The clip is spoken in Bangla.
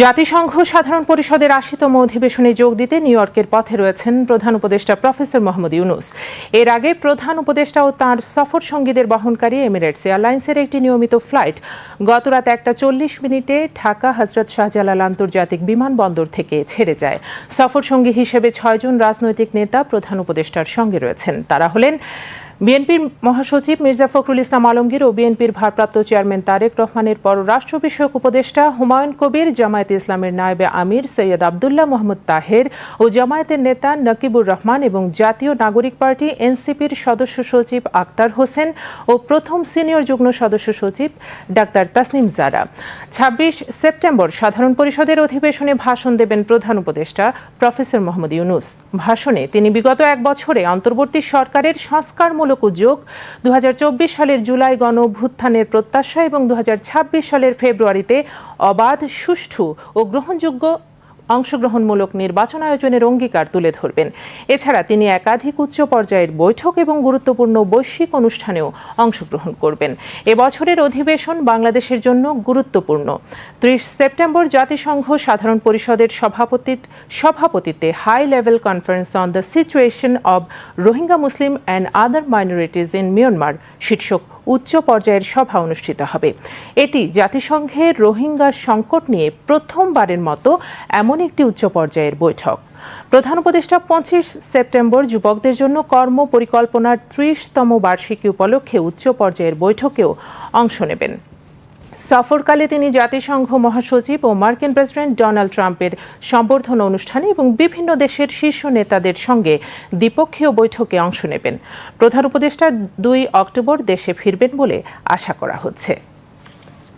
জাতিসংঘ সাধারণ পরিষদের আশিতম অধিবেশনে যোগ দিতে নিউ ইয়র্কের পথে রয়েছেন প্রধান উপদেষ্টা প্রফেসর মোহাম্মদ ইউনুস। এর আগে প্রধান উপদেষ্টা ও তাঁর সফর সঙ্গীদের বহনকারী এমিরেটস এয়ারলাইন্সের একটি নিয়মিত ফ্লাইট গতরাত একটা চল্লিশ মিনিটে ঢাকা হজরত শাহজালাল আন্তর্জাতিক বিমানবন্দর থেকে ছেড়ে যায়। সফর সঙ্গী হিসেবে ছয়জন রাজনৈতিক নেতা প্রধান উপদেষ্টার সঙ্গে রয়েছেন। তারা হলেন বিএনপির মহাসচিব মির্জা ফখরুল ইসলাম আলমগীর ও বিএনপির ভারপ্রাপ্ত চেয়ারম্যান তারেক রহমানের পররাষ্ট্র বিষয়ক উপদেষ্টা হুমায়ুন কবির জামায়াত ইসলামের নায়েবে আমির সৈয়দ আবদুল্লাহ মোহাম্মদ তাহের ও জামায়াতের নেতা নকিবুর রহমান এবং জাতীয় নাগরিক পার্টি এনসিপির সদস্য সচিব আক্তার হোসেন ও প্রথম সিনিয়র যুগ্ম সদস্য সচিব ডাক্তার তাসনিম জারা। ছাব্বিশ সেপ্টেম্বর সাধারণ পরিষদের অধিবেশনে ভাষণ দেবেন প্রধান উপদেষ্টা প্রফেসর মোহাম্মদ ইউনুস। ভাষণে তিনি বিগত এক বছরে অন্তর্বর্তী সরকারের সংস্কারমূলক উদ্যোগ দু হাজার চব্বিশ সালের জুলাই গণ অভ্যুত্থানের প্রত্যাশা এবং দু হাজার ছাব্বিশ সালের ফেব্রুয়ারিতে অবাধ, সুষ্ঠু ও গ্রহণযোগ্য অংশগ্রহণমূলক নির্বাচন আয়োজনের অঙ্গীকার তুলে ধরবেন। এছাড়া তিনি একাধিক উচ্চ পর্যায়ের বৈঠক এবং গুরুত্বপূর্ণ বৈশ্বিক অনুষ্ঠানেও অংশগ্রহণ করবেন। এবছরের অধিবেশন বাংলাদেশের জন্য গুরুত্বপূর্ণ। ত্রিশ সেপ্টেম্বর জাতিসংঘ সাধারণ পরিষদের সভাপতি সভাপতিত্বে high level conference on the situation of Rohingya Muslim and other minorities in Myanmar শীর্ষক উচ্চ পর্যায়ের সভা অনুষ্ঠিত হবে। এটি জাতিসংঘের রোহিঙ্গা সংকট নিয়ে প্রথমবারের মতো এমন একটি উচ্চ পর্যায়ের বৈঠক। প্রধান উপদেষ্টা পঁচিশ সেপ্টেম্বর যুবকদের জন্য কর্ম পরিকল্পনার ত্রিশতম বার্ষিকী উপলক্ষে উচ্চ পর্যায়ের বৈঠকেও অংশ নেবেন। সফরকালে তিনি জাতিসংঘ মহাসচিব ও মার্কিন প্রেসিডেন্ট ডোনাল্ড ট্রাম্পের সম্বর্ধনা অনুষ্ঠানে এবং বিভিন্ন দেশের শীর্ষ নেতাদের সঙ্গে দ্বিপক্ষীয় বৈঠকে অংশ নেবেন। প্রধান উপদেষ্টা দুই অক্টোবর দেশে ফিরবেন বলে আশা করা হচ্ছে।